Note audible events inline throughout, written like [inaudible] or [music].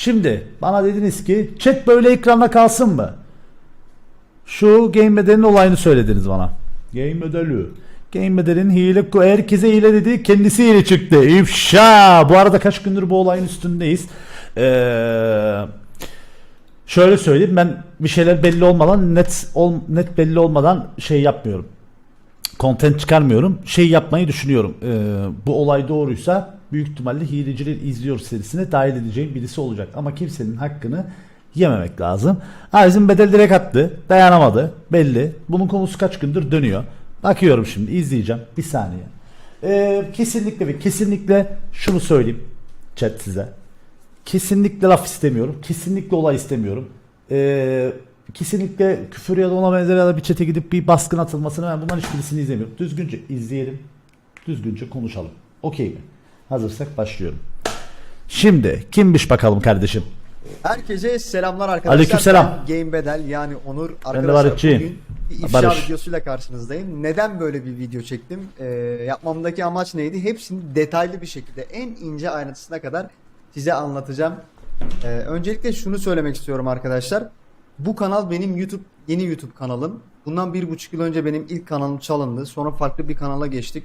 Şimdi bana dediniz ki chat böyle ekranda kalsın mı? Şu game bedelinin olayını söylediniz bana. Game bedeli. Game bedelinin hile herkese hile dedi kendisi hile çıktı. İfşa. Bu arada kaç gündür bu olayın üstündeyiz. Eee Şöyle söyleyeyim ben bir şeyler belli olmadan net ol, net belli olmadan şey yapmıyorum. Content çıkarmıyorum. Şey yapmayı düşünüyorum. Ee, bu olay doğruysa büyük ihtimalle hileciler izliyor serisine dahil edeceğim birisi olacak. Ama kimsenin hakkını yememek lazım. Ha bizim bedel direkt attı. Dayanamadı. Belli. Bunun konusu kaç gündür dönüyor. Bakıyorum şimdi izleyeceğim. Bir saniye. Ee, kesinlikle ve kesinlikle şunu söyleyeyim chat size. Kesinlikle laf istemiyorum. Kesinlikle olay istemiyorum. Ee, kesinlikle küfür ya da ona benzer ya da bir çete gidip bir baskın atılmasını ben bunların hiçbirisini izlemiyorum. Düzgünce izleyelim. Düzgünce konuşalım. Okey mi? Hazırsak başlıyorum. Şimdi kimmiş bakalım kardeşim? Herkese selamlar arkadaşlar. Aleykümselam. Ben Game Bedel yani Onur. Arkadaşlar bugün bir ifşa Barış. videosuyla karşınızdayım. Neden böyle bir video çektim? Ee, yapmamdaki amaç neydi? Hepsini detaylı bir şekilde en ince ayrıntısına kadar size anlatacağım. Ee, öncelikle şunu söylemek istiyorum arkadaşlar. Bu kanal benim YouTube yeni YouTube kanalım. Bundan bir buçuk yıl önce benim ilk kanalım çalındı. Sonra farklı bir kanala geçtik.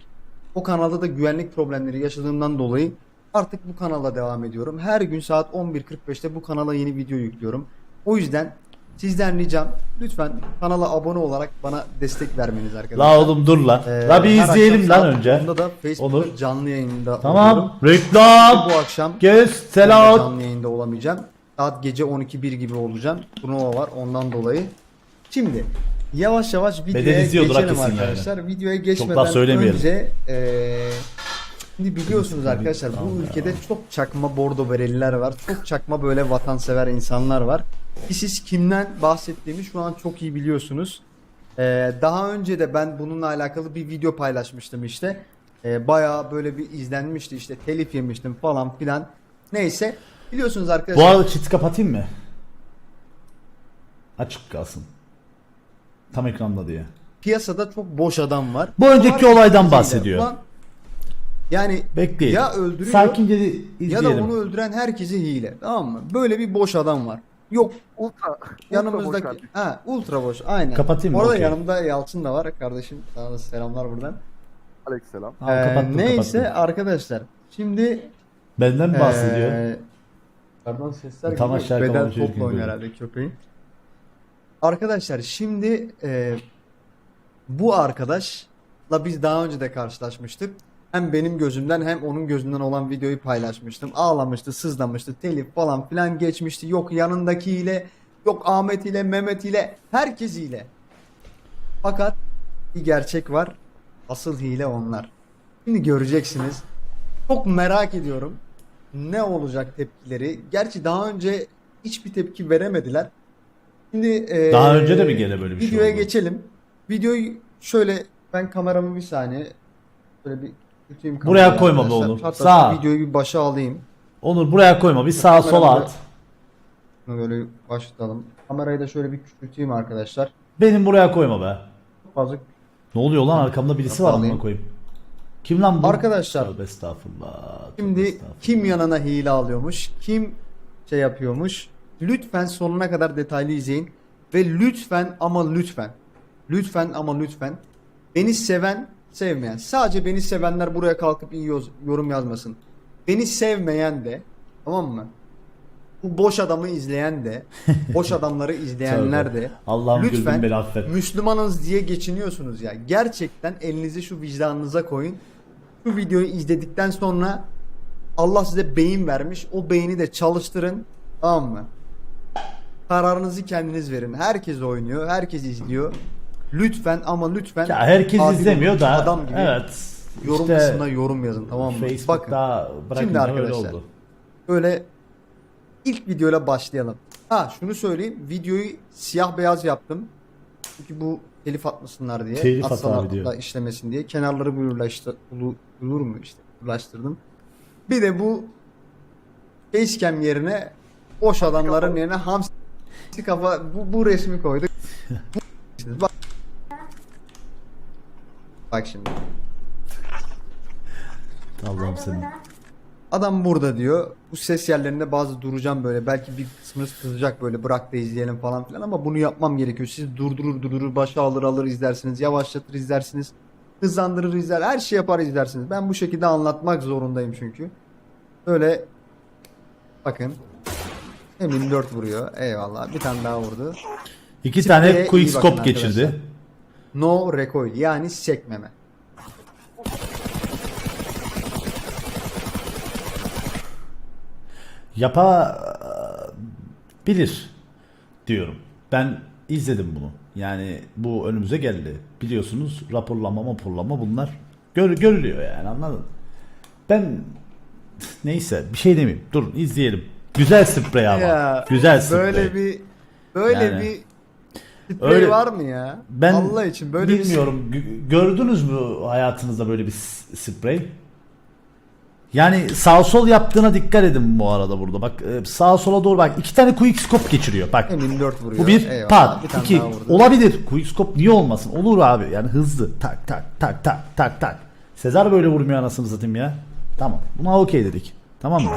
O kanalda da güvenlik problemleri yaşadığımdan dolayı artık bu kanala devam ediyorum. Her gün saat 11.45'te bu kanala yeni video yüklüyorum. O yüzden sizden ricam lütfen kanala abone olarak bana destek vermeniz arkadaşlar. La oğlum dur la. Ee, la bir izleyelim lan önce. 10'da da Facebook'ta Olur. canlı yayında Tamam. oluyorum. Reklam. Bu akşam Göz selam. canlı yayında olamayacağım. Saat gece 12-1 gibi olacağım. Turnuva var ondan dolayı. Şimdi yavaş yavaş videoya izliyordur, geçelim haklısın arkadaşlar. Videoya daha geçmeden söylemeyelim. önce eee şimdi biliyorsunuz arkadaşlar bu ülkede çok çakma bordo bereliler var. Çok çakma böyle vatansever insanlar var. Ki siz kimden bahsettiğimi şu an çok iyi biliyorsunuz. Eee, daha önce de ben bununla alakalı bir video paylaşmıştım işte. Eee bayağı böyle bir izlenmişti işte telif yemiştim falan filan. Neyse biliyorsunuz arkadaşlar. Bu arada chat'i kapatayım mı? Açık kalsın. Tam ekranda diye. piyasada çok boş adam var. Bu önceki Var olaydan bahsediyor. Ulan, yani Bekleyin. ya öldürüyor Sakince de ya izleyelim. da onu öldüren herkesi hile. Tamam mı? Böyle bir boş adam var. Yok Ultra. yanımızdaki ultra boş ha ultra boş aynen. Kapatayım mı? Orada Okey. yanımda Yalçın da var kardeşim. Sana da selamlar buradan. Aleykümselam. Ee, kapattım, neyse kapattım. arkadaşlar. Şimdi Benden mi bahsediyor? Ee, Pardon sesler Tam geliyor. aşağı Beden kalan şey topla oynuyor herhalde köpeğin. Arkadaşlar şimdi e, bu arkadaşla biz daha önce de karşılaşmıştık. Hem benim gözümden hem onun gözünden olan videoyu paylaşmıştım. Ağlamıştı, sızlamıştı, telif falan filan geçmişti. Yok yanındakiyle, yok Ahmet ile, Mehmet ile, herkes ile. Fakat bir gerçek var. Asıl hile onlar. Şimdi göreceksiniz. Çok merak ediyorum. Ne olacak tepkileri? Gerçi daha önce hiçbir tepki veremediler. Şimdi eee, Daha önce de mi gene böyle bir şey Videoya oldu? geçelim. Videoyu şöyle ben kameramı bir saniye şöyle bir tutayım Buraya kamerayı koyma be arkadaşlar. oğlum. Hatta Sağa. şu videoyu bir başa alayım. Onur buraya koyma. Bir sağa sola at. Bunu Böyle başlatalım. Kamerayı da şöyle bir küçülteyim arkadaşlar. Benim buraya koyma be. Çok fazla Ne oluyor lan arkamda birisi var amına Alayım. koyayım. Kim lan bu? Arkadaşlar, Tövbe estağfurullah. tövbe Şimdi estağfurullah. kim yanına hile alıyormuş, kim şey yapıyormuş. Lütfen sonuna kadar detaylı izleyin ve lütfen ama lütfen, lütfen ama lütfen beni seven, sevmeyen, sadece beni sevenler buraya kalkıp iyi yoz- yorum yazmasın. Beni sevmeyen de, tamam mı? Bu boş adamı izleyen de, [laughs] boş adamları izleyenler de Allah'ım lütfen beni affet. Müslümanız diye geçiniyorsunuz ya. Gerçekten elinizi şu vicdanınıza koyun. Şu videoyu izledikten sonra Allah size beyin vermiş. O beyni de çalıştırın. Tamam mı? Kararınızı kendiniz verin. Herkes oynuyor. Herkes izliyor. Lütfen ama lütfen Ya herkes adil izlemiyor da. adam gibi Evet. yorum işte kısmına yorum yazın tamam mı? Bakın bırakınca Şimdi öyle arkadaşlar, oldu. böyle ilk videoyla başlayalım. Ha şunu söyleyeyim. Videoyu siyah beyaz yaptım. Çünkü bu telif atmasınlar diye. Telif atar da işlemesin diye. Kenarları blurlaştı, blur mu işte blurlaştırdım. Bir de bu facecam yerine boş adamların yerine hamsi kafa bu, bu resmi koyduk. [laughs] Bak. Bak şimdi. Allah'ım senin. Adam burada diyor. Bu ses yerlerinde bazı duracağım böyle. Belki bir kısmınız kızacak böyle bırak da izleyelim falan filan ama bunu yapmam gerekiyor. Siz durdurur durdurur başa alır alır izlersiniz. Yavaşlatır izlersiniz. Hızlandırır izler. Her şey yapar izlersiniz. Ben bu şekilde anlatmak zorundayım çünkü. Böyle bakın. Emin 4 vuruyor. Eyvallah. Bir tane daha vurdu. İki Spreye tane quick scope geçirdi. arkadaşlar. No recoil yani sekmeme. Yapa bilir diyorum. Ben izledim bunu. Yani bu önümüze geldi. Biliyorsunuz raporlama raporlama bunlar gör, görülüyor yani anladın? Ben neyse bir şey demeyeyim. Dur izleyelim. Güzel sprey ama. Ya, Güzel sprey. Böyle bir böyle Yani. bir sprey Öyle- var mı ya? Ben Allah için böyle bir bilmiyorum. Gö- Gördünüz mü hayatınızda böyle bir sprey? Yani sağ sol yaptığına dikkat edin bu arada burada. Bak e, sağa sola doğru bak. iki tane quick scope geçiriyor. Bak Emin 4 vuruyor. bu bir Eyvallah. pat. Bir iki olabilir. Quick scope niye olmasın? Olur abi. Yani hızlı. Tak tak tak tak tak tak. Sezar böyle vurmuyor anasını satayım ya. Tamam. Buna okey dedik. Tamam mı?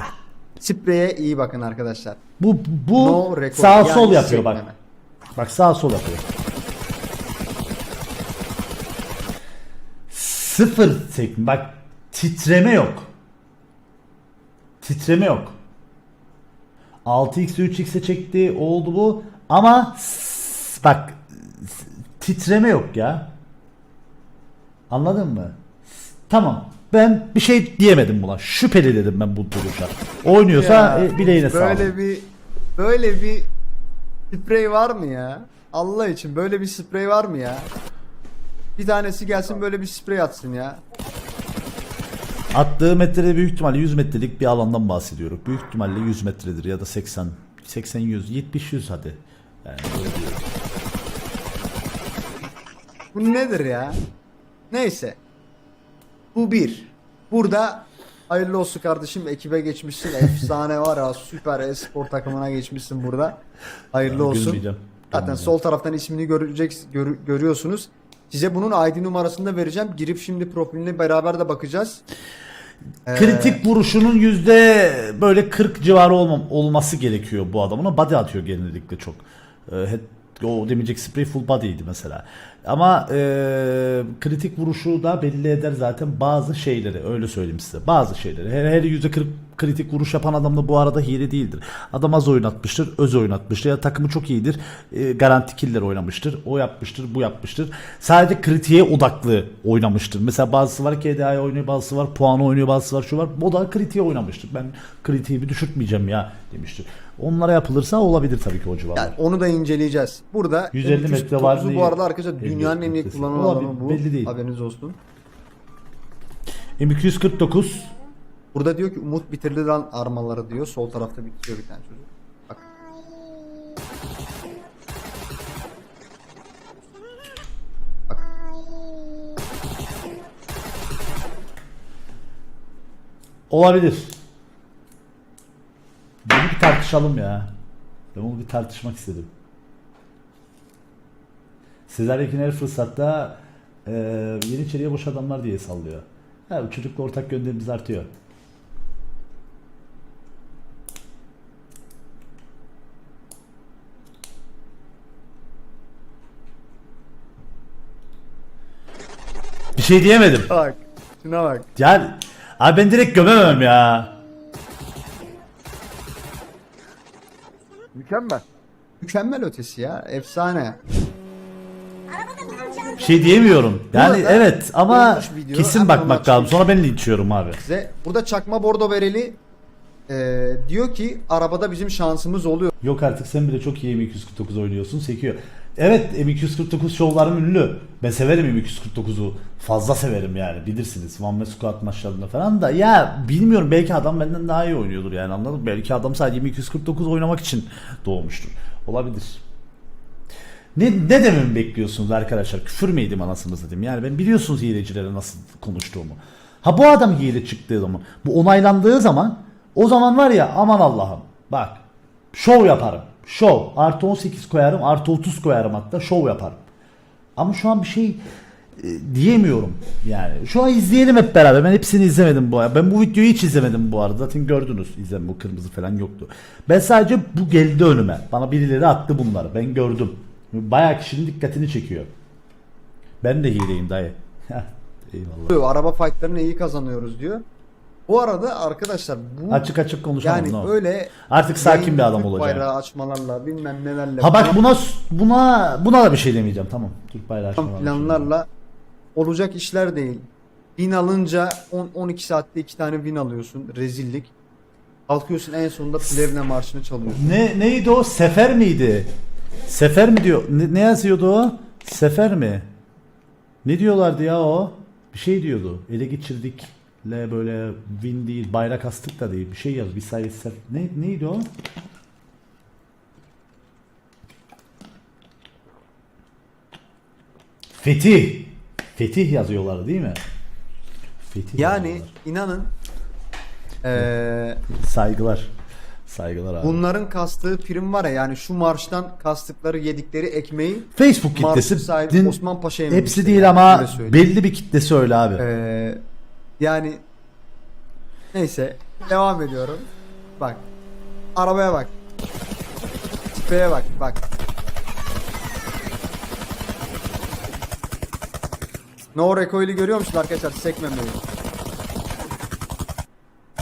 Spreye iyi bakın arkadaşlar. Bu bu No recoil sağ yani sol yapıyor bak. sekmeme. Bak sağ sol yapıyor. Sıfır sekme. Bak titreme yok. Titreme yok. 6x 3x'e çekti oldu bu ama bak titreme yok ya. Anladın mı? Tamam. Ben bir şey diyemedim buna. Şüpheli dedim ben bu duruşa. Oynuyorsa Ya, e, bileğine sağlık. Böyle bir böyle bir sprey var mı ya? Allah için böyle bir sprey var mı ya? Bir tanesi gelsin böyle bir sprey atsın ya. Attığı metrede büyük ihtimalle 100 metrelik bir alandan bahsediyoruz. Büyük ihtimalle 100 metredir ya da 80 80 100 70 100 hadi. Yani öyle diyorum. Bu nedir ya? Neyse. Bu bir. Burada hayırlı olsun kardeşim ekibe geçmişsin. Efsane var ya süper e-spor takımına geçmişsin burada. Hayırlı olsun. Zaten sol taraftan ismini görecek gör- görüyorsunuz. Size bunun ID numarasını da vereceğim. Girip şimdi profiline beraber de bakacağız. Ee, Kritik vuruşunun yüzde böyle 40 civarı olmam, olması gerekiyor bu adamın. Body atıyor genellikle çok. Ee, o demeyecek sprey full body'ydi mesela. Ama e, kritik vuruşu da belli eder zaten bazı şeyleri öyle söyleyeyim size. Bazı şeyleri. Her, her yüzde 40 kritik vuruş yapan adam da bu arada hile değildir. Adam az oynatmıştır, öz oynatmıştır ya takımı çok iyidir. E, garanti killer oynamıştır. O yapmıştır, bu yapmıştır. Sadece kritiğe odaklı oynamıştır. Mesela bazısı var KDA'ya oynuyor, bazısı var puanı oynuyor, bazısı var şu var. O da kritiğe oynamıştır. Ben kritiği bir düşürtmeyeceğim ya demiştir. Onlara yapılırsa olabilir tabii ki o civarlar. Yani onu da inceleyeceğiz. Burada 150 metre var M249'u diye- bu arada arkadaşlar 50 dünyanın en iyi kullanılan adamı bu. belli değil. Haberiniz olsun. M249 Burada diyor ki Umut bitirdi lan armaları diyor. Sol tarafta bitiriyor bir tane çocuk. Bak. Bak. olabilir. Bunu bir tartışalım ya. Ben bunu bir tartışmak istedim. Sezer Yekin her fırsatta e, Yeniçeri'ye boş adamlar diye sallıyor. Ha, çocukla ortak gönderimiz artıyor. Bir şey diyemedim. Bak. Şuna bak. Yani abi ben direkt gömemem ya. Mükemmel. Mükemmel ötesi ya. Efsane. Bir şey diyemiyorum. Yani arada evet ama olmuş video, kesin hemen bakmak açayım. lazım. Sonra ben linçiyorum abi. Size burada çakma bordo bereli e, diyor ki arabada bizim şansımız oluyor. Yok artık sen bile çok iyi M249 oynuyorsun sekiyor. Evet M249 şovlarım ünlü. Ben severim M249'u. Fazla severim yani bilirsiniz. Man Squad maçlarında falan da. Ya bilmiyorum belki adam benden daha iyi oynuyordur yani anladın mı? Belki adam sadece M249 oynamak için doğmuştur. Olabilir. Ne, ne dememi bekliyorsunuz arkadaşlar? Küfür mü yedim anasını satayım? Yani ben biliyorsunuz hilecilere nasıl konuştuğumu. Ha bu adam hile çıktığı zaman, bu onaylandığı zaman o zaman var ya aman Allah'ım bak şov yaparım. Şov. Artı 18 koyarım, artı 30 koyarım hatta şov yaparım. Ama şu an bir şey e, diyemiyorum yani. Şu an izleyelim hep beraber. Ben hepsini izlemedim bu arada. Ben bu videoyu hiç izlemedim bu arada. Zaten gördünüz. İzlem bu kırmızı falan yoktu. Ben sadece bu geldi önüme. Bana birileri attı bunları. Ben gördüm. Bayağı kişinin dikkatini çekiyor. Ben de hileyim dayı. [laughs] Eyvallah. Araba fightlarını iyi kazanıyoruz diyor. Bu arada arkadaşlar bu Açık açık konuşalım. yani olur. öyle Artık sakin bir adam olacağım. Bayrağı açmalarla bilmem nelerle Ha bak buna buna buna da bir şey demeyeceğim. Tamam. Türk bayrağı açma var. planlarla olacak işler değil. Win alınca 10 12 saatte 2 tane win alıyorsun. Rezillik. Kalkıyorsun en sonunda Plevne marşını çalıyorsun. Ne neydi o? Sefer miydi? Sefer mi diyor? Ne, ne yazıyordu o? Sefer mi? Ne diyorlardı ya o? Bir şey diyordu. Ele geçirdik. Le böyle win değil, bayrak astık da değil. Bir şey yaz. Bir sayı sef. Ne neydi o? Fetih. Fetih yazıyorlar değil mi? Fetih. Yani yazıyorlar. inanın eee, saygılar. Saygılar abi. bunların kastığı prim var ya yani şu marştan kastıkları yedikleri ekmeği Facebook kitlesi Osman Paşa yememişti hepsi değil yani, ama belli bir kitlesi öyle abi. Eee, yani neyse devam ediyorum. Bak arabaya bak. Tipeye bak bak. No recoil'i görüyor musun arkadaşlar? Sekmemeyi.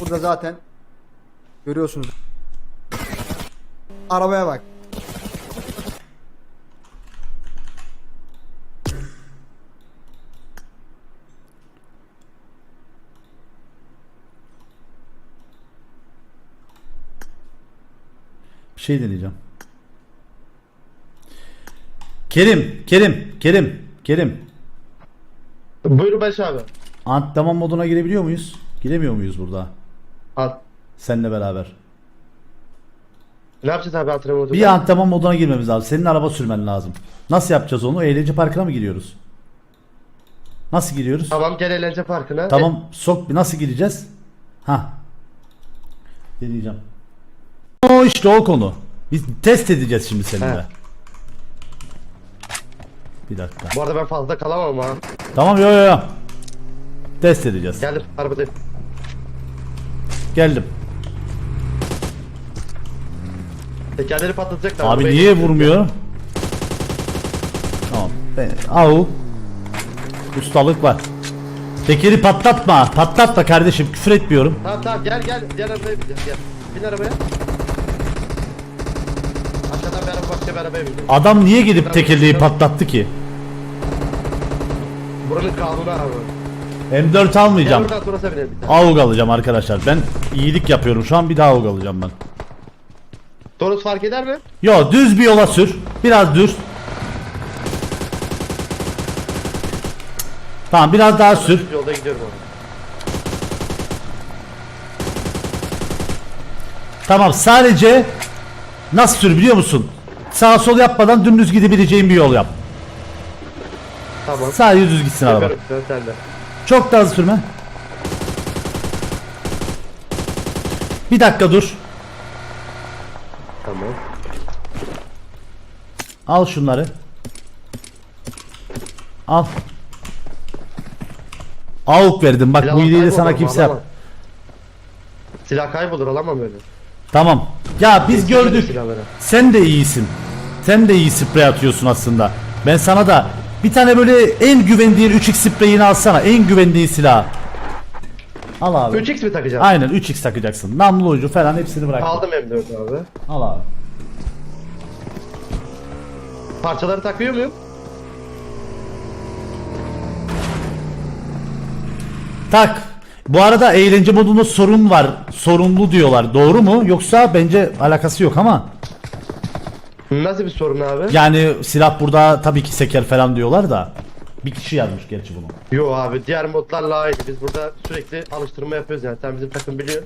Burada zaten görüyorsunuz. Arabaya bak. Şey deneyeceğim. Kerim, Kerim, Kerim, Kerim. Buyur Barış abi. Antrenman moduna girebiliyor muyuz? Giremiyor muyuz burada? Al. Seninle beraber. Ne yapacağız abi antrenman modunda? Bir antrenman moduna girmemiz lazım. Senin araba sürmen lazım. Nasıl yapacağız onu? Eğlence parkına mı giriyoruz? Nasıl giriyoruz? Tamam gel eğlence parkına. Tamam sok bir nasıl gireceğiz? Ha. Deneyeceğim. O işte o konu. Biz test edeceğiz şimdi seninle. He. Bir dakika. Bu arada ben fazla kalamam ha. Tamam yo yo yo. Test edeceğiz. Geldim arabadayım. Geldim. Tekerleri patlatacaklar. Abi arabayı- niye vurmuyor? Tamam. Ben, au. Ustalık var. Tekeri patlatma. Patlatma kardeşim. Küfür etmiyorum. Tamam tamam gel gel. Diğer arabaya bin. Gel. Bin arabaya. Arabaya bin. Adam niye gidip tekerleği patlattı ki? Buranın kanunu abi. M4 Gel almayacağım. buradan sonrası. AUG alacağım arkadaşlar. Ben iyilik yapıyorum. Şu an bir daha AUG alacağım ben. Toros fark eder mi? Yo düz bir yola sür. Biraz düz. Tamam biraz daha sür. Yolda gidiyorum abi. Tamam sadece nasıl sür biliyor musun? Sağ sol yapmadan dümdüz gidebileceğin bir yol yap. Tamam. Sadece düz gitsin araba. Çok da hızlı sürme. Bir dakika dur. Tamam. Al şunları. Al. Avuk verdim. Bak bu Silahlar iyiliği de sana kimse yap. alamam. Silah kaybolur alamam öyle. Tamam. Ya biz de gördük. silahları. Sen de iyisin. Sen de iyi sprey atıyorsun aslında. Ben sana da bir tane böyle en güvendiğin 3x spreyini alsana. En güvendiğin silah. Al abi. 3x mi takacağım? Aynen 3x takacaksın. Namlu ucu falan hepsini bırak. Aldım M4 abi. Al abi. Parçaları takıyor muyum? Tak. Bu arada eğlence modunda sorun var. Sorunlu diyorlar. Doğru mu? Yoksa bence alakası yok ama. Nasıl bir sorun abi? Yani silah burada tabii ki seker falan diyorlar da. Bir kişi yazmış gerçi bunu. Yo abi diğer modlarla aynı. Biz burada sürekli alıştırma yapıyoruz yani. Sen bizim takım biliyor.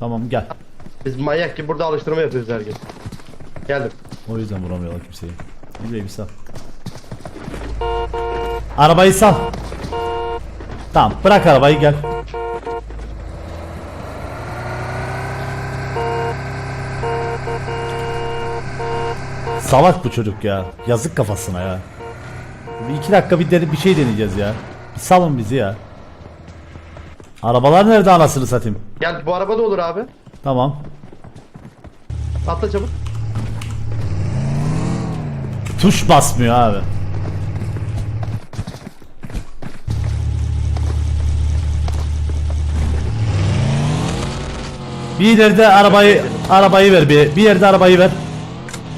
Tamam gel. Biz manyak gibi burada alıştırma yapıyoruz her gün. Geldim. O yüzden vuramıyorlar kimseyi. Güzel bir sal. Arabayı sal. Tamam bırak arabayı gel. Salak bu çocuk ya. Yazık kafasına ya. Bir iki dakika bir, dene- bir şey deneyeceğiz ya. Bir salın bizi ya. Arabalar nerede anasını satayım? Gel bu araba da olur abi. Tamam. Atla çabuk. Tuş basmıyor abi. Bir yerde arabayı arabayı ver bir. Bir yerde arabayı ver.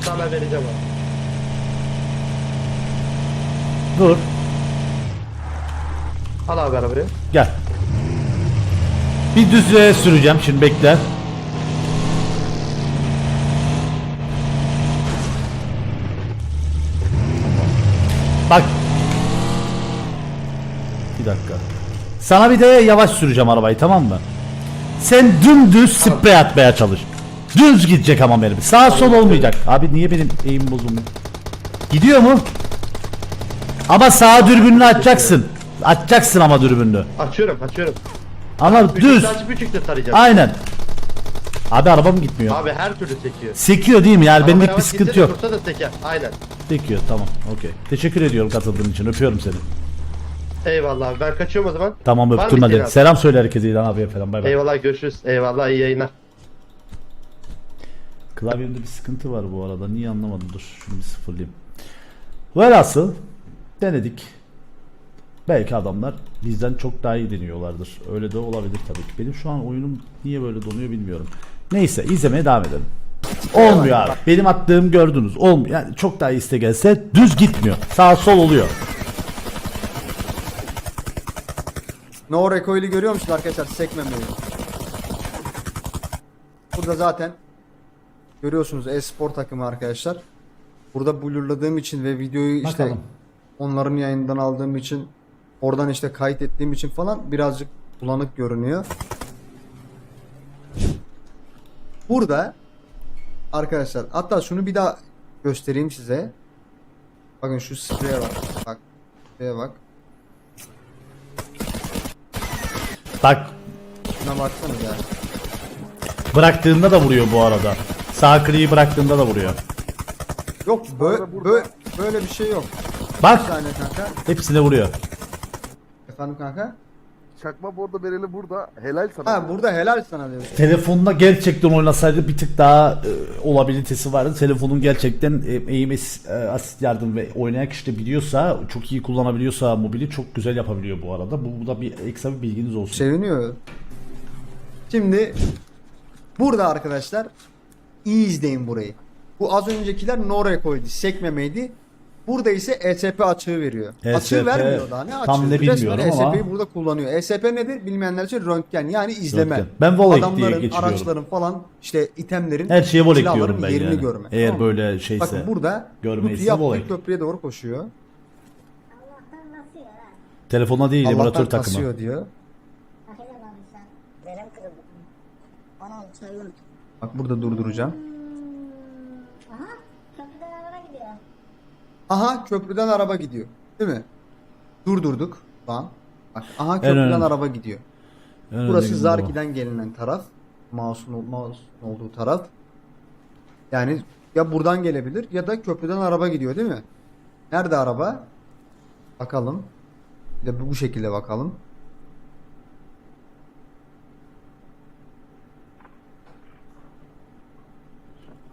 Ben vereceğim abi. Dur. Al abi arabayı. Gel. Bir düzlüğe süreceğim şimdi bekle. Bak. Bir dakika. Sana bir de yavaş süreceğim arabayı tamam mı? Sen dümdüz sprey atmaya çalış. Düz gidecek ama benim. Sağ sol olmayacak. Abi niye benim eğim bozulmuyor? Gidiyor mu? Ama sağ dürbününü açacaksın. Açacaksın ama dürbününü. Açıyorum açıyorum. Ama düz. Açıp tarayacağım. Aynen. Abi arabam gitmiyor. Abi her türlü sekiyor. Sekiyor değil mi? Yani benlik bir yavaş sıkıntı gitse de yok. Dursa da seker. Aynen. Sekiyor tamam. Okey. Teşekkür ediyorum katıldığın için. Öpüyorum seni. Eyvallah abi ben kaçıyorum o zaman. Tamam Var mı öptüm isteğin hadi. abi? Selam söyle herkese İlhan abiye falan. Bay bay. Eyvallah görüşürüz. Eyvallah iyi yayınlar. Klavyemde bir sıkıntı var bu arada. Niye anlamadım. Dur şunu bir sıfırlayayım. Velhasıl denedik. Belki adamlar bizden çok daha iyi deniyorlardır. Öyle de olabilir tabii ki. Benim şu an oyunum niye böyle donuyor bilmiyorum. Neyse izlemeye devam edelim. Olmuyor abi. Benim attığım gördünüz. Olmuyor. Yani çok daha iste gelse düz gitmiyor. Sağ sol oluyor. No recoil'i görüyor musun arkadaşlar? Sekmemeyi. Burada zaten görüyorsunuz e-spor takımı arkadaşlar. Burada blurladığım için ve videoyu işte Bakalım. onların yayından aldığım için oradan işte kayıt ettiğim için falan birazcık bulanık görünüyor. Burada arkadaşlar hatta şunu bir daha göstereyim size. Bakın şu spreye bak. Bak. Spreye bak. Bak Şuna baksanız ya. bıraktığında da vuruyor bu arada. Sağ kliği bıraktığında da vuruyor. Yok böyle, böyle, böyle bir şey yok. Bir Bak saniye kanka. hepsine vuruyor. Efendim kanka? Çakma bordo bereli burada. Helal sana. Ha burada helal sana diyorsun. Telefonda gerçekten oynasaydı bir tık daha e, olabilitesi vardı. Telefonun gerçekten e, aim as- e, asist yardım ve oynayan kişi de biliyorsa, çok iyi kullanabiliyorsa mobili çok güzel yapabiliyor bu arada. Bu, bu da bir ekstra bir bilginiz olsun. Seviniyor. Şimdi burada arkadaşlar iyi izleyin burayı. Bu az öncekiler no recoil'di, sekmemeydi. Burada ise ESP açığı veriyor. ESP açığı vermiyor daha ne açığı? tam ne Resmen bilmiyorum ama- ESP'yi burada kullanıyor. ESP nedir? Bilmeyenler için röntgen yani izleme. Röntgen. Ben volek diye Adamların, geçiriyorum. araçların falan işte itemlerin Her şeye volek silahların diyorum ben yerini yani. görme. Eğer Tamam mı? böyle şeyse. Bakın burada görmeyse yaptığı volek. köprüye doğru koşuyor. Telefonla değil Allah'tan emülatör takımı. kasıyor diyor. Bak burada durduracağım. Aha. Köprüden araba gidiyor. Aha köprüden araba gidiyor. Değil mi? Durdurduk. Lan. Bak aha köprüden önemli. araba gidiyor. En Burası. Zarki'den gelinen taraf. Mouse'un mouse olduğu taraf. Yani ya buradan gelebilir ya da köprüden araba gidiyor değil mi? Nerede araba? Bakalım. Bir de bu şekilde bakalım.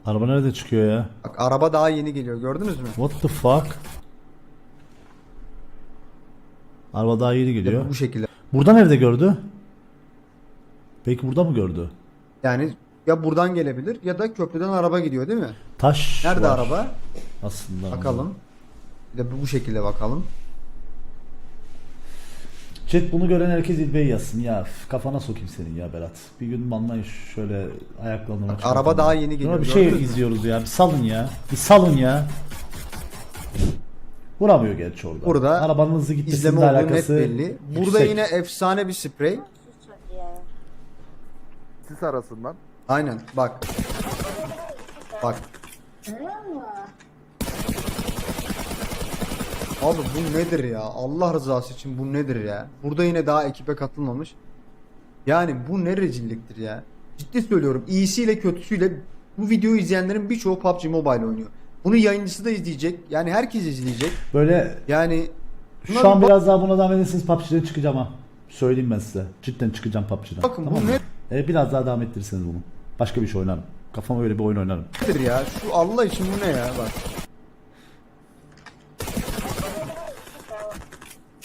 Araba nerede çıkıyor ya? Bak araba daha yeni geliyor gördünüz mü? What the fuck? Araba daha yeni de gidiyor. bu, şekilde. Burada nerede gördü? Peki burada mı gördü? Yani ya buradan gelebilir ya da köprüden araba gidiyor değil mi? Taş Nerede var araba? Aslında. Bakalım. Bir de bu şekilde bakalım. Chat bunu gören herkes İlbe'yi yazsın ya. üf, Kafana sokayım senin ya Berat. Bir gün banlayın şöyle ayaklarını Bak, çıkartın. araba daha yeni geliyor, Ya Bir şey mü? izliyoruz ya. Bir salın ya. Bir salın ya. Vuramıyor gerçi orada. Burada Arabanın hızlı İzleme gitmesiyle olduğu net alakası belli. Burada yüksek. yine efsane bir sprey. Sis arasından. Aynen bak. Bak. Görüyor musun? Abi bu nedir ya? Allah rızası için bu nedir ya? Burada yine daha ekibe katılmamış. Yani bu ne rezilliktir ya? Ciddi söylüyorum. İyisiyle kötüsüyle bu videoyu izleyenlerin birçoğu PUBG Mobile oynuyor. Bunu yayıncısı da izleyecek. Yani herkes izleyecek. Böyle Yani şu an biraz daha buna devam ederseniz PUBG'den çıkacağım ha. Söyleyeyim ben size. Cidden çıkacağım PUBG'den. Bakın bu Tamam mı? ne- E, biraz daha devam ettirirseniz bunu. Başka bir şey oynarım. Kafama öyle bir oyun oynarım. nedir ya? Şu Allah için bu ne ya? Bak.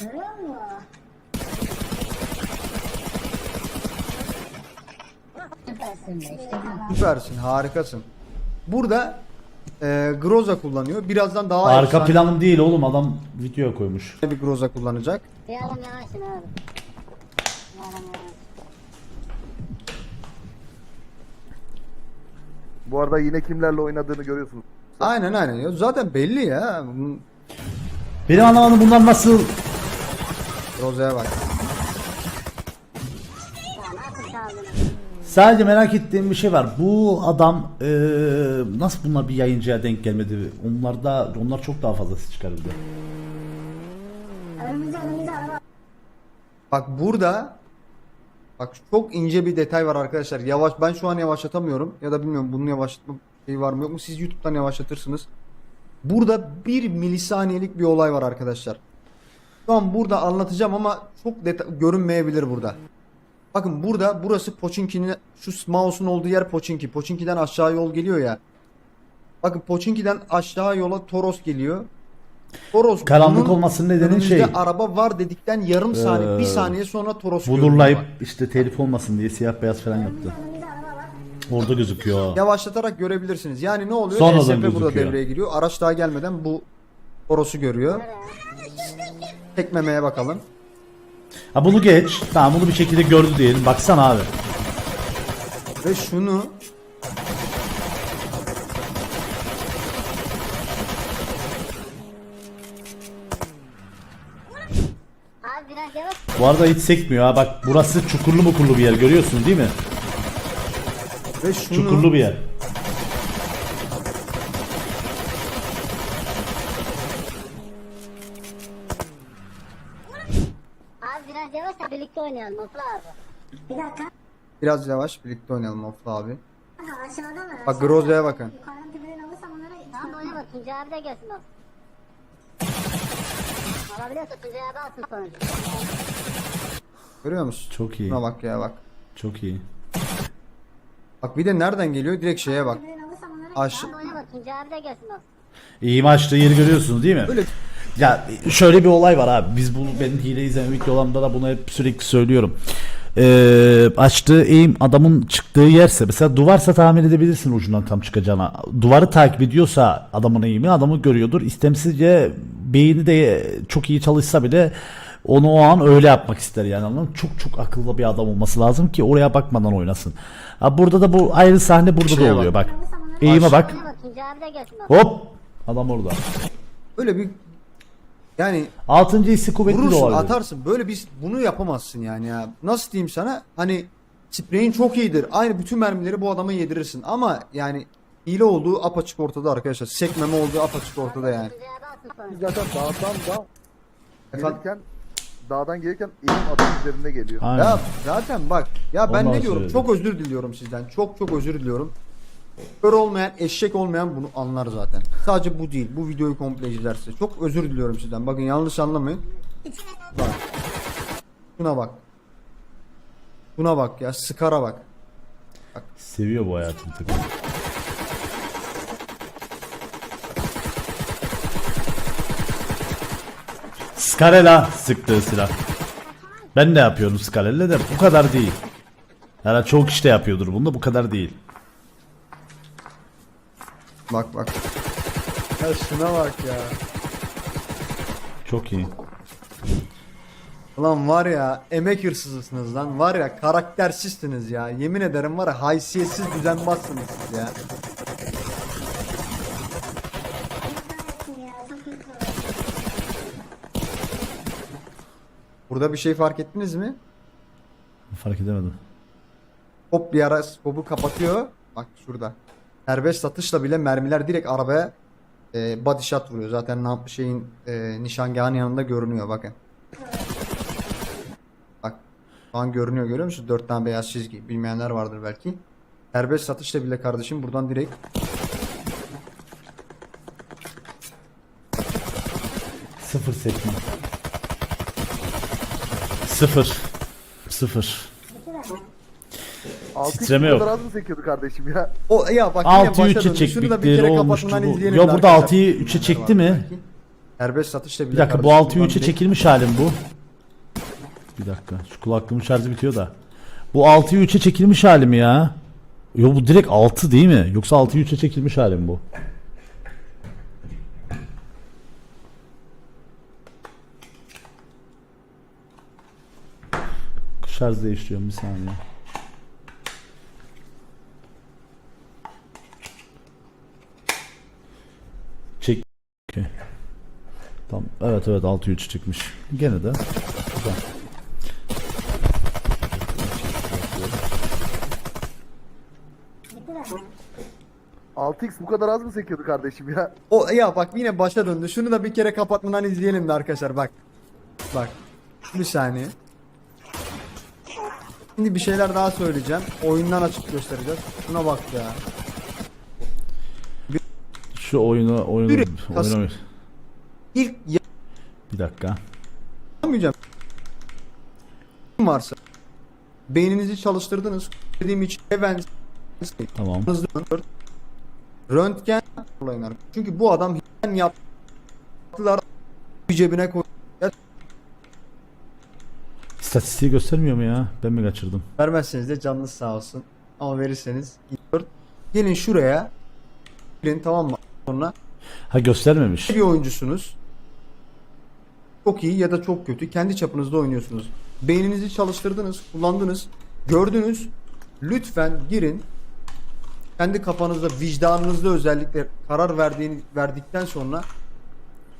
Görüyor musun? Süpersin harikasın. Burada e, Groza kullanıyor. Birazdan daha Arka efsane planım değil oğlum adam videoya koymuş. bir Groza kullanacak. Bir adam yavaşsın abi. Bir adam yavaş. Bu arada yine kimlerle oynadığını görüyorsunuz. Aynen aynen. Ya Zaten belli ya. Bunun Benim anlamadım bunlar nasıl Groza'ya bak. Sadece merak ettiğim bir şey var. Bu adam eee, nasıl bunlar bir yayıncıya denk gelmedi? Onlar da onlar çok daha fazla ses çıkarırdı. Bak burada bak çok ince bir detay var arkadaşlar. Yavaş ben şu an yavaşlatamıyorum ya da bilmiyorum bunun yavaşlatma şeyi var mı yok mu? Siz YouTube'dan yavaşlatırsınız. Burada bir milisaniyelik bir olay var arkadaşlar. Şu an burada anlatacağım ama çok detay görünmeyebilir burada. Bakın burada burası Pochinki'nin şu mouse'un olduğu yer Pochinki. Pochinki'den aşağı yol geliyor ya. Bakın Pochinki'den aşağı yola Toros geliyor. Toros Karanlık olmasının nedeni şey. araba var dedikten yarım saniye, bir Ee, saniye sonra Toros Bulurlayıp işte telif olmasın diye siyah beyaz falan yaptı. Orada gözüküyor. Yavaşlatarak görebilirsiniz. Yani ne oluyor? Sonradan ESP burada devreye giriyor. Araç daha gelmeden bu Toros'u görüyor. Tekmemeye bakalım. Ha bunu geç. Tamam bunu bir şekilde gördü diyelim. Baksana abi. Ve şunu Abi biraz yavaş. Bu arada hiç sekmiyor ha. Bak burası çukurlu mukurlu bir yer görüyorsun değil mi? ve şunu Çukurlu bir yer. Abi biraz yavaş da birlikte oynayalım Ofla abi. Bir dakika. biraz yavaş birlikte oynayalım Ofla abi. Aha, aşağıda mı? Bak Groza'ya bakın. Yukarıdan tepeden alırsam onlara Tamam oynama Tuncay abi de gelsin bak. Alabiliyorsa Tuncay abi alsın sonucu. Görüyor musun? Çok iyi. Şuna bak ya bak. Çok iyi. Bak bir de nereden geliyor? Direkt şeye bak. Tepeden alırsam onlara Aş Tamam oynama Tuncay abi de gelsin bak. İyi maçta yeri görüyorsunuz değil mi? Öyle Ya şöyle bir olay var abi. Biz bunu benim hile izleme videolarımda da bunu hep sürekli söylüyorum. Ee, açtığı eğim adamın çıktığı yerse mesela duvarsa tahmin edebilirsin ucundan tam çıkacağına. Duvarı takip ediyorsa adamın eğimi adamı görüyordur. İstemsizce beyni de çok iyi çalışsa bile onu o an öyle yapmak ister yani anladın mı? Çok çok akıllı bir adam olması lazım ki oraya bakmadan oynasın. Ha, burada da bu ayrı sahne burada Şeye da oluyor bak. bak. Eğime bak. Hop. Adam orada. öyle bir yani Altıncı hissi kuvvetli de vurursun olabilir. atarsın. Böyle bir bunu yapamazsın yani ya. Nasıl diyeyim sana? Hani spreyin çok iyidir. Aynı bütün mermileri bu adama yedirirsin. Ama yani hile olduğu apaçık ortada arkadaşlar. Sekmeme olduğu apaçık ortada yani. Sonucu. Zaten dağdan da Efendim? gelirken dağdan gelirken eğim adım üzerinde geliyor. Aynen. Ya zaten bak ya ben Ondan ne diyorum söyledim. çok özür diliyorum sizden çok çok özür diliyorum. Kör olmayan eşek olmayan bunu anlar zaten. Sadece bu değil bu videoyu komple izlerse. Çok özür diliyorum sizden bakın yanlış anlamayın. Bak. Şuna bak. Buna bak ya skara bak. Seviyor bu hayatı bir tık. Skarela sıktığı silah. Ben de yapıyorum Skarel'le de bu kadar değil. Yani çoğu kişi de yapıyordur bunda bu kadar değil. Bak bak. Ya şuna bak ya. Çok iyi. Ulan var ya emek hırsızısınız lan. Var ya karaktersizsiniz ya. Yemin ederim var ya haysiyetsiz düzenbazsınız siz ya. Burada bir şey fark ettiniz mi? Fark edemedim. Hop bir ara skopu kapatıyor. Bak şurada serbest satışla bile mermiler direkt arabaya e, body shot vuruyor. Zaten şeyin e, nişangahın yanında görünüyor bakın. Bak şu an görünüyor görüyor musun? 4 tane beyaz çizgi. Bilmeyenler vardır belki. Serbest satışla bile kardeşim buradan direkt Sıfır sekme. Sıfır. Sıfır. 6x Titreme yok. kadar az mı sekiyordu kardeşim ya? O ya bak yine 6'yı başa 3'e döndü. Şunu da bir çektikleri kere olmuştu kapatmadan bu. de burada arkadaşlar. 6'yı 3'e çekti mi? Serbest satışla Bir dakika bu 6'yı 3'e çekilmiş halim bu. Bir dakika şu kulaklığımın şarjı bitiyor da. Bu 6'yı 3'e çekilmiş halim ya. Yo bu direkt 6 değil mi? Yoksa 6'yı 3'e çekilmiş halim bu. Şarj değiştiriyorum bir saniye. Okey. Tamam. Evet evet 6 3 çıkmış. Gene de güzel. Mi? 6x bu kadar az mı sekiyordu kardeşim ya? O ya bak yine başa döndü. Şunu da bir kere kapatmadan izleyelim de arkadaşlar bak. Bak. Bir saniye. Şimdi bir şeyler daha söyleyeceğim. Oyundan açıp göstereceğiz. Şuna bak ya. Şu oyunu oyunu oyunu İlk bir dakika. yapamayacağım. varsa beyninizi çalıştırdınız. Dediğim için event Tamam. röntgen olaylar. Çünkü bu adam hiçten yaptılar bir cebine koy. İstatistiği göstermiyor mu ya? Ben mi kaçırdım? Vermezseniz de canınız sağ olsun. Ama verirseniz iyi olur. Gelin şuraya. Gelin tamam mı? Sonra Ha göstermemiş. bir oyuncusunuz. Çok iyi ya da çok kötü. Kendi çapınızda oynuyorsunuz. Beyninizi çalıştırdınız, kullandınız, gördünüz. Lütfen girin. Kendi kafanızda, vicdanınızda özellikle karar verdiğini verdikten sonra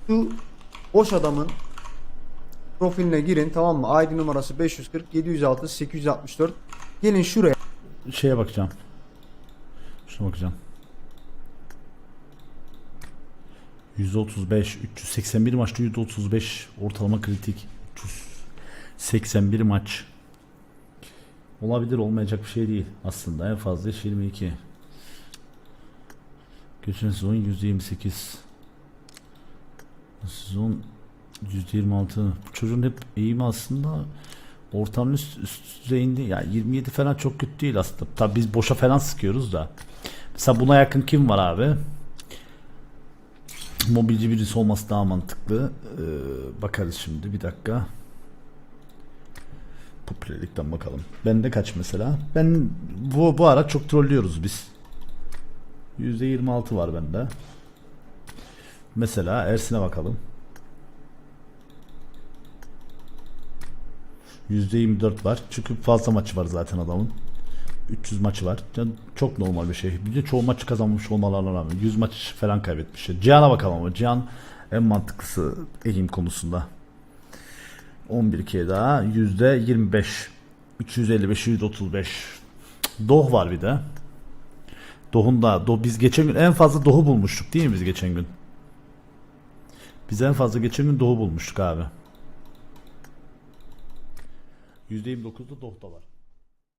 şu boş adamın profiline girin tamam mı? ID numarası 540 706 864. Gelin şuraya. Şeye bakacağım. Şuna bakacağım. 135 381 maçta 135 ortalama kritik. 381 maç. Olabilir olmayacak bir şey değil aslında. En fazla iş 22 geçen sezon 128 Bu sezon 126 bu çocuğun hep eğimi aslında ortamın üst, üst düzeyinde. Ya 27 falan çok kötü değil aslında. Tabi biz boşa falan sıkıyoruz da. Mesela buna yakın kim var abi mobilci birisi olması daha mantıklı. Ee, bakarız şimdi bir dakika. Popülerlikten bakalım. Bende kaç mesela? Ben bu bu ara çok trollüyoruz biz. %26 var bende. Mesela Ersin'e bakalım. %24 var. Çünkü fazla maçı var zaten adamın. 300 maçı var. Yani çok normal bir şey. Bir de çoğu maçı kazanmış olmalarına rağmen 100 maç falan kaybetmiş. Cihan'a bakalım ama Cihan en mantıklısı eğim konusunda. 11 kere daha %25 355 135 Doh var bir de. Doh'un da Doh biz geçen gün en fazla Doh'u bulmuştuk değil mi biz geçen gün? Biz en fazla geçen gün Doh'u bulmuştuk abi. %29'da Doh da var.